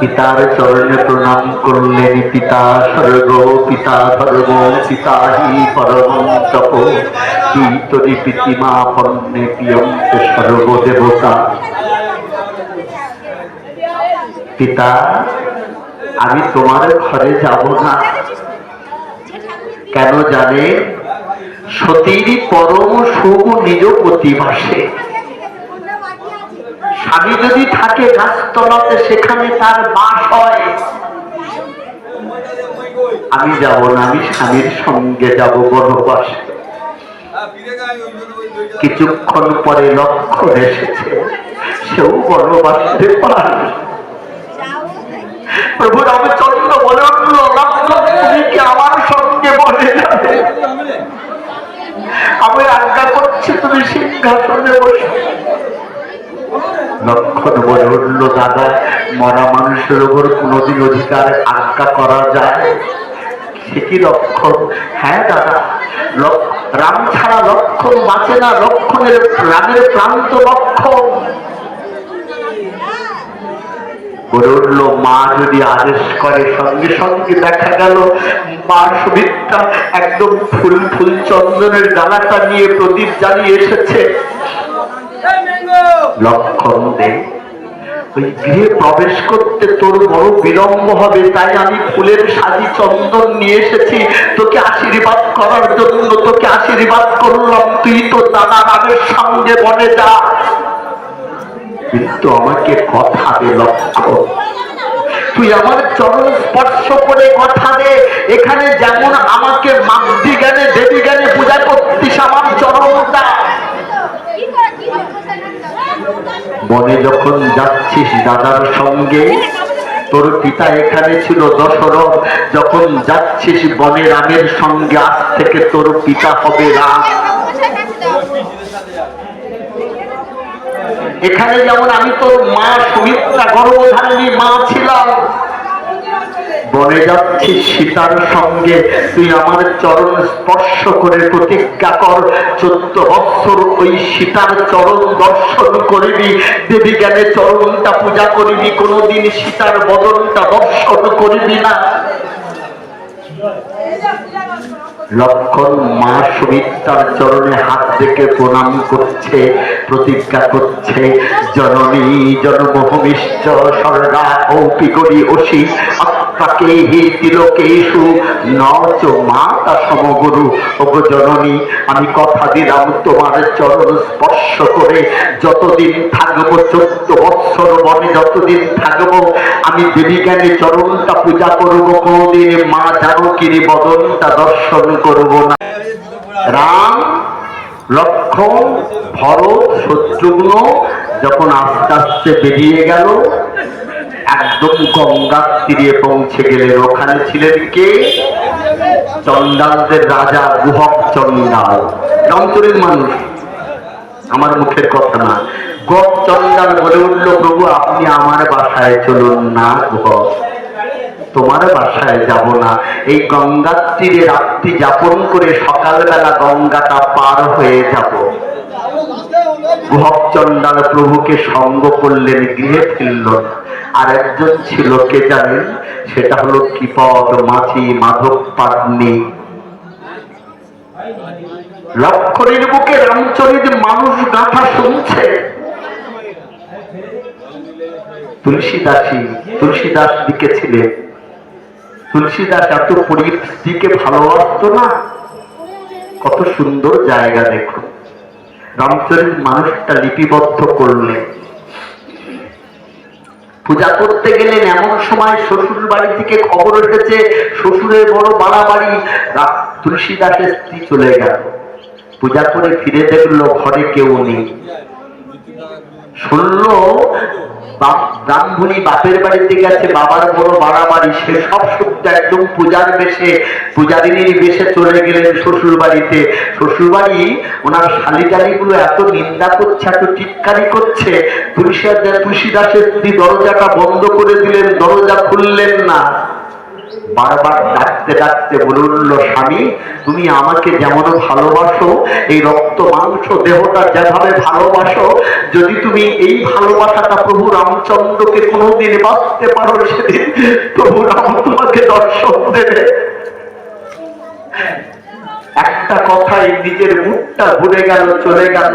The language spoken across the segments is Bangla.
পিতার চরণে প্রণাম করলেন, পিতা স্বর্গ, পিতা ধর্ম, পিতা হি পরম তপ তরি পিতিমা পণ্যে পিয়ন্তে সর্বদেবতা। পিতা, আমি তোমার ঘরে যাব না। কেন জানে সতীর পরম সুখ নিজ প্রতিবাসে স্বামী যদি থাকে গাছতলাতে সেখানে তার বাস হয়। আমি যাব না, আমি স্বামীর সঙ্গে যাব বনবাসে। কিছুক্ষণ পরে লক্ষণ এসেছে। সেও বনবাসে পার প্রভু রামচন্দ্র বলে উঠল লক্ষণ তুমি কি আমার সঙ্গে বলে যাবে? আমি আজ্ঞা করছি, তুমি সিংহাসনে বসে। লক্ষণ বলে উঠল দাদা মরা মানুষের উপর কোনোদিন অধিকার আজ্ঞা করা যায়? কি লক্ষণ? হ্যাঁ দাদা রাম ছাড়া লক্ষণ বাঁচে না, লক্ষণের রামের প্রান্ত লক্ষণ। বলে উঠল, মা যদি আদেশ করে, সঙ্গে সঙ্গে দেখা গেল, মা সুমিত্রা একদম ফুল ফুল চন্দনের ডালাটা নিয়ে প্রদীপ জ্বালিয়ে এসেছে। লক্ষণ দে ওই গৃহে প্রবেশ করতে তোর বড় বিলম্ব হবে, তাই আমি ফুলের সাজি চন্দন নিয়ে এসেছি। তোকে আশীর্বাদ করার জন্য তোকে আশীর্বাদ করলাম। তুই তো দাদা রামের সঙ্গে বনে যা। কিন্তু আমাকে কথা দে, লক্ষ্য। তুই আমার চরণ স্পর্শ করে কথা দে। এখানে যেমন আমাকে মাতৃ জ্ঞানে দেবী জ্ঞানে পূজা করতিস, আমার চরণটা বনে যখন যাচ্ছিস দাদার সঙ্গে, তোর পিতা এখানে ছিল দশরথ। যখন যাচ্ছিস বনে রামের সঙ্গে, আজ থেকে তোর পিতা হবে রাম। এখানে যেমন আমি তোর মা সুমিত্রা গর্ভধারিণী মা ছিলাম বনে যাচ্ছিস সীতার সঙ্গে। তুই আমার চরণ স্পর্শ করে প্রতিজ্ঞা কর। চোদ্দ বৎসর ওই সীতার চরণ দর্শন করিবি। দেবী জ্ঞানে চরণটা পূজা করিবি। কোনোদিন সীতার বদনটা দর্শন করিবি না। লক্ষণ মা সুমিত্রার চরণে হাত রেখে প্রণাম করছে, প্রতিজ্ঞা করছে, জননী জন্মভূমিশ্চ স্বর্গা ঔপিকরি অসি আত্মাকে হি তিলকেশু নচ মাতা সমগুরু। ওগো জননী, আমি কথা দিলাম তোমার চরণ স্পর্শ করে। যতদিন থাকব, চোদ্দ বৎসর বনে যতদিন থাকব, আমি দেবী জ্ঞানে চরণটা পূজা করব, কোনদিন মা জানকীর বদনটা দর্শন করব না। রাম লক্ষণ ভরত, শত্রুঘ্ন যখন আস্তে আস্তে বেরিয়ে গেল একদম গঙ্গার তীরে পৌঁছে গেলেন। ওখানে ছিলেন কে? চন্ডালদের রাজা গুহক চন্ডাল অঞ্চলের মানুষ। আমার মুখের কথা না। গপ চন্ডাল বলে উঠল, প্রভু, আপনি আমার বাসায় চলুন না গুহক। তোমার বাসায় যাব না। এই গঙ্গার তীরে রাত্রি যাপন করে সকালবেলা গঙ্গাটা পার হয়ে যাব। গুহক চন্ডাল প্রভুকে সঙ্গ করলেন, গৃহে ফিরল। আর একজন ছিল, কে জানেন সেটা হলো কিপদ মাছি মাধব পাটনি লক্ষণের বুকে রামচরিত মানুষ গাথা শুনছে। তুলসীদাসী, তুলসীদাস লিখেছিলেন তুলসীদাস এত পরিস্থিতিকে ভালোবাসত না? কত সুন্দর জায়গা দেখুন। রামচরিত মানুষটা লিপিবদ্ধ করলেন পূজা করতে গেলেন এমন সময় শ্বশুর বাড়ি থেকে খবর এসেছে, শ্বশুরের বড় বাড়াবাড়ি। তুলসী তুলসীদাসের স্ত্রী চলে গেল। পূজা করে ফিরে দেখল, ঘরে কেউ নেই। শুনলো? ব্রাহ্মণী বাপের বাবার বড় বাড়াবাড়ি সে সব একদম পূজার বেশে বেশে চলে গেলেন শ্বশুর বাড়িতে শ্বশুর বাড়ি ওনার এত নিন্দা করছে, এত টিটকারি করছে, তুলসী তুলসীদাসের স্ত্রী দরজাটা বন্ধ করে দিলেন, দরজা খুললেন না। বারবার ডাকতে ডাকতে বলে উঠল স্বামী, তুমি আমাকে যেমন ভালোবাসো, এই রক্ত, মাংস, দেহটা যেভাবে ভালোবাসো, যদি তুমি এই ভালোবাসাটা প্রভু রামচন্দ্রকে কোনোদিন বাঁচতে পারো সেদিন প্রভু রাম তোমাকে দর্শন দেবে। একটা কথাই নিজের মুখটা ঘুরে গেল, চলে গেল।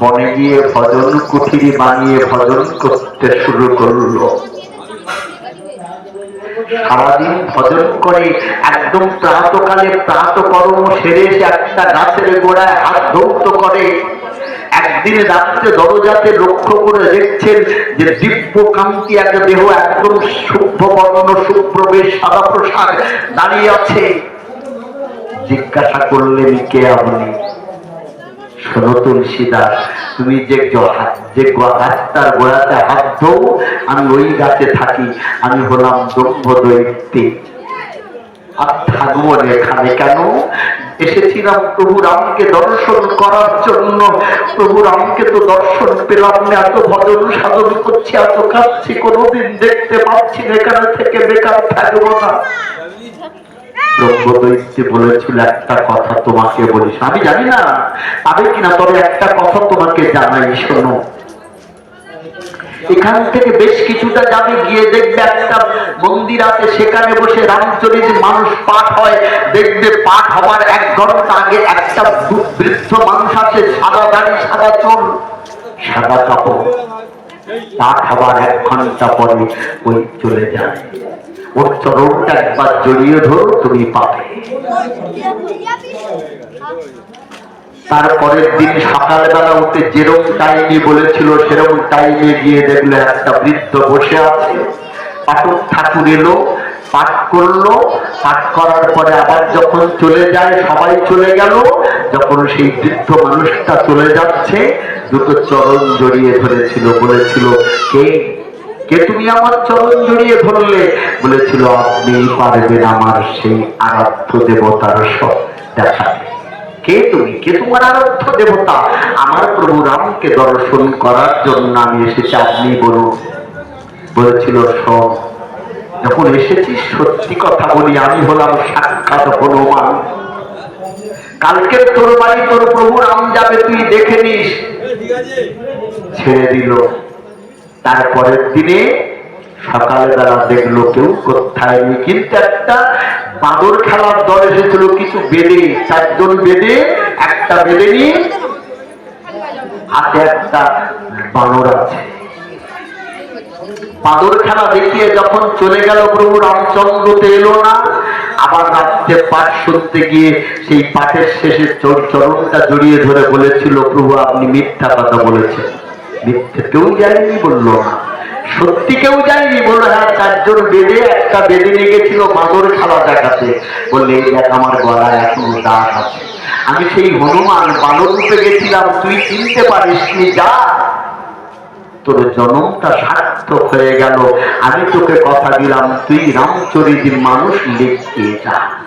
বনে গিয়ে ভজন কুঠিরি বানিয়ে ভজন করতে শুরু করল। সারাদিন ভজন করে একদম প্রাতকালে প্রাত কর্ম সেরে এসে একটা গাছের গোড়ায় হাত ধৌত করে। একদিন রাত্রে দরজাতে লক্ষ্য করে দেখছেন যে দিব্য কান্তি এক দেহ একদম শুভ্র বর্ণ শুভ্র সাদা প্রসাদ দাঁড়িয়ে আছে। জিজ্ঞাসা করলেন, কে আপনি? শোনো তুলসীদাস তুমি যে যে গাছটার গোড়াতে হাত ধো, আমি ওই গাছে থাকি, আমি হলাম ব্রহ্ম দৈত্যী আর থাকব এখানে কেন? এসেছিলাম প্রভু রামকে দর্শন করার জন্য। প্রভু রামকে তো দর্শন পেলাম না, এত ভজন সাধন করছি, এত কাঁদছি, কোনোদিন দেখতে পাচ্ছি না, এখানে থেকে বেকার থাকব না। বলেছিল, একটা কথা তোমাকে বলিস আমি জানি না কিনা, তবে একটা কথা তোমাকে জানাই, শোনো। এখান থেকে বেশ কিছুটা যাবে, গিয়ে দেখবে একটা মন্দির আছে, সেখানে বসে রামচরিত মানুষ পাঠ হয়। দেখবে পাঠ হওয়ার এক ঘণ্টা আগে একটা বৃদ্ধ মানুষ আছে, সাদা দাড়ি, সাদা চুল, সাদা কাপড়। পাঠ হওয়ার এক ঘণ্টা পরে ওই চলে যায়। ওর চরণটা একবার জড়িয়ে ধরো, তুমি পাবে। তারপরের দিন সকালবেলা উঠে যেরকম টাইমে বলেছিল, সেরকম টাইমে গিয়ে দেখল একটা বৃদ্ধ বসে আছে। ঠাকুর এলো, পাঠ করল, পাঠ করার পরে আবার যখন চলে যায়, সবাই চলে গেল, যখন সেই বৃদ্ধ মানুষটা চলে যাচ্ছে, দুটো চরণ জড়িয়ে ধরেছিল, বলেছিল, কে কে তুমি আমার চরণ জড়িয়ে ধরলে? বলেছিল, আপনি পারবেন আমার সেই আরাধ্য দেবতার সব দেখাতে কে তুমি? কে তোমার আরাধ্য দেবতা? আমার প্রভু রামকে দর্শন করার জন্য আমি এসেছি, আপনি বলুন। বলেছিল সব যখন এসেছি, সত্যি কথা বলি, আমি হলাম সাক্ষাৎ হনুমান। কালকে তোর বাড়ি তোর প্রভু রাম যাবে, তুই দেখে নিস। ছেড়ে দিল। তারপরের দিনে সকালবেলা দেখল কেউ কোথায় কিন্তু একটা বাদর খেলার দল এসেছিল, কিছু বেদে চারজন বেদে একটা বেদে নিয়ে হাতে একটা বানর আছে। বাদর খেলা দেখিয়ে যখন চলে গেল, প্রভু রামচন্দ্রতে এলো না। আবার রাত্রে পাঠ শুনতে গিয়ে সেই পাঠের শেষে চর- চরণটা জড়িয়ে ধরে বলেছিল, প্রভু, আপনি মিথ্যা কথা বলেছেন। কেউ সত্যি কেউ হ্যাঁ চারজন বেদে একটা বেদে নিয়ে গেছিল খেলা দেখাতে বললে দেখ, আমার গলায় এখনও দাগ আছে। আমি সেই হনুমান বানর রূপে গেছিলাম, তুই চিনতে পারিস নি, যা। তোর জন্মটা সার্থক হয়ে গেল। আমি তোকে কথা দিলাম, তুই রামচরিতের মানুষ লিখতে যা।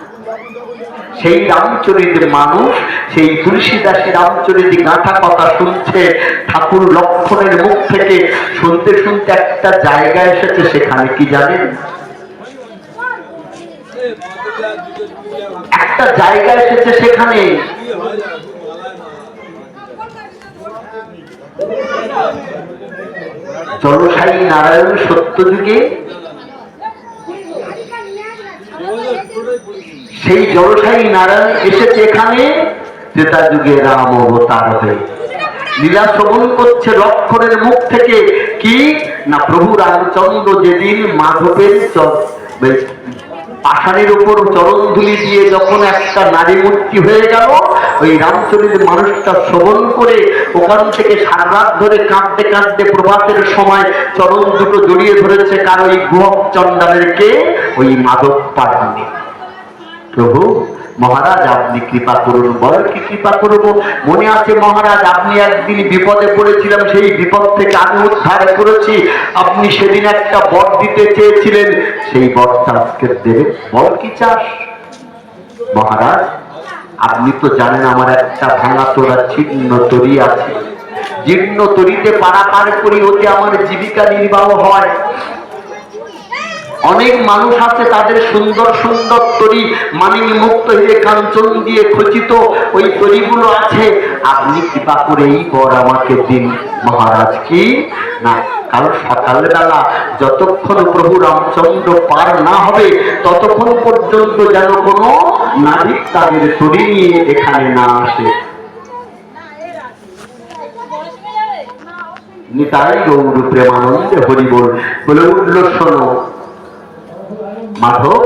সেই রামচরিতের মানুষ, সেই তুলসীদাসী রামচরিতি গাঁথা কথা শুনছে, ঠাকুর লক্ষণের মুখ থেকে শুনতে শুনতে একটা জায়গা এসেছে, সেখানে কি জানেন? একটা জায়গা এসেছে সেখানে। জলসায়ী নারায়ণ সত্য যুগে সেই জলসায়ী নারায়ণ এসেছে এখানে ত্রেতা যুগে রাম অবতার হয়ে। লীলা শ্রবণ করছে লক্ষণের মুখ থেকে কি? না, প্রভু রামচন্দ্র যেদিন মাধবের পাষাণের উপর চরণ ধুলি দিয়ে যখন একটা নারী মূর্তি হয়ে গেল, ওই রামচরিত মানুষটা শ্রবণ করে ওখান থেকে সারা রাত ধরে কাঁদতে কাঁদতে প্রভাতের সময় চরণ দুটো জড়িয়ে ধরেছে কার ওই গুহক চন্ডালেরকে ওই মাধব পাঠানে প্রভু, মহারাজ, আপনি কৃপা করুন বল কি কৃপা করব? মনে আছে মহারাজ, আপনি একদিন বিপদে পড়েছিলাম, সেই বিপদ থেকে আমি উদ্ধার করেছি। আপনি সেদিন একটা বর দিতে চেয়েছিলেন, সেই বরটা আজকে দেবে বল কি চাস? মহারাজ, আপনি তো জানেন আমার একটা ভাঙা তোরা ছিন্ন তরি আছে। জীর্ণ তরিতে পারাপার করি ওতে আমার জীবিকা নির্বাহ হয়। অনেক মানুষ আছে তাদের সুন্দর সুন্দর তরি মানিক মুক্ত হয়ে কাঞ্চন দিয়ে খচিত। ওই তরিগুলো আছে। আপনি কৃপা করে এই বর আমাকে দিন। মহারাজ কি? না, কাল সকালবেলা যতক্ষণ প্রভু রামচন্দ্র পার না হবে, ততক্ষণ পর্যন্ত যেন কোনো নারী তাদের তরি নিয়ে এখানে না আসে। নিতাই গৌর প্রেমানন্দে হরিবল বলে উঠল, শোনো মাধব,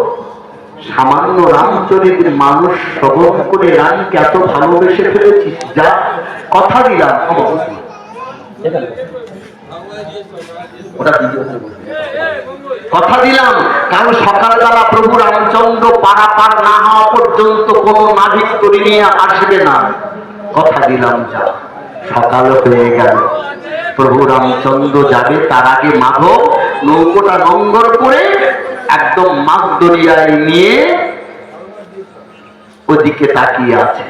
সামান্য রামচরিত্র মানুষ শ্রবণ করে রানীকে এত ভালোবেসে ফেলেছিস, যা কথা দিলাম। কথা দিলাম, কাল সকালবেলা প্রভু রামচন্দ্র পারাপার না হওয়া পর্যন্ত কোনো নাবিক তরি নিয়ে আসবে না। কথা দিলাম, যা। সকাল হয়ে গেল। প্রভু রামচন্দ্র যাবে তার আগে মাধব নৌকোটা নঙ্গর করে একদম মাছ দরিয়ায় নিয়ে ওদিকে তাকিয়ে আছে।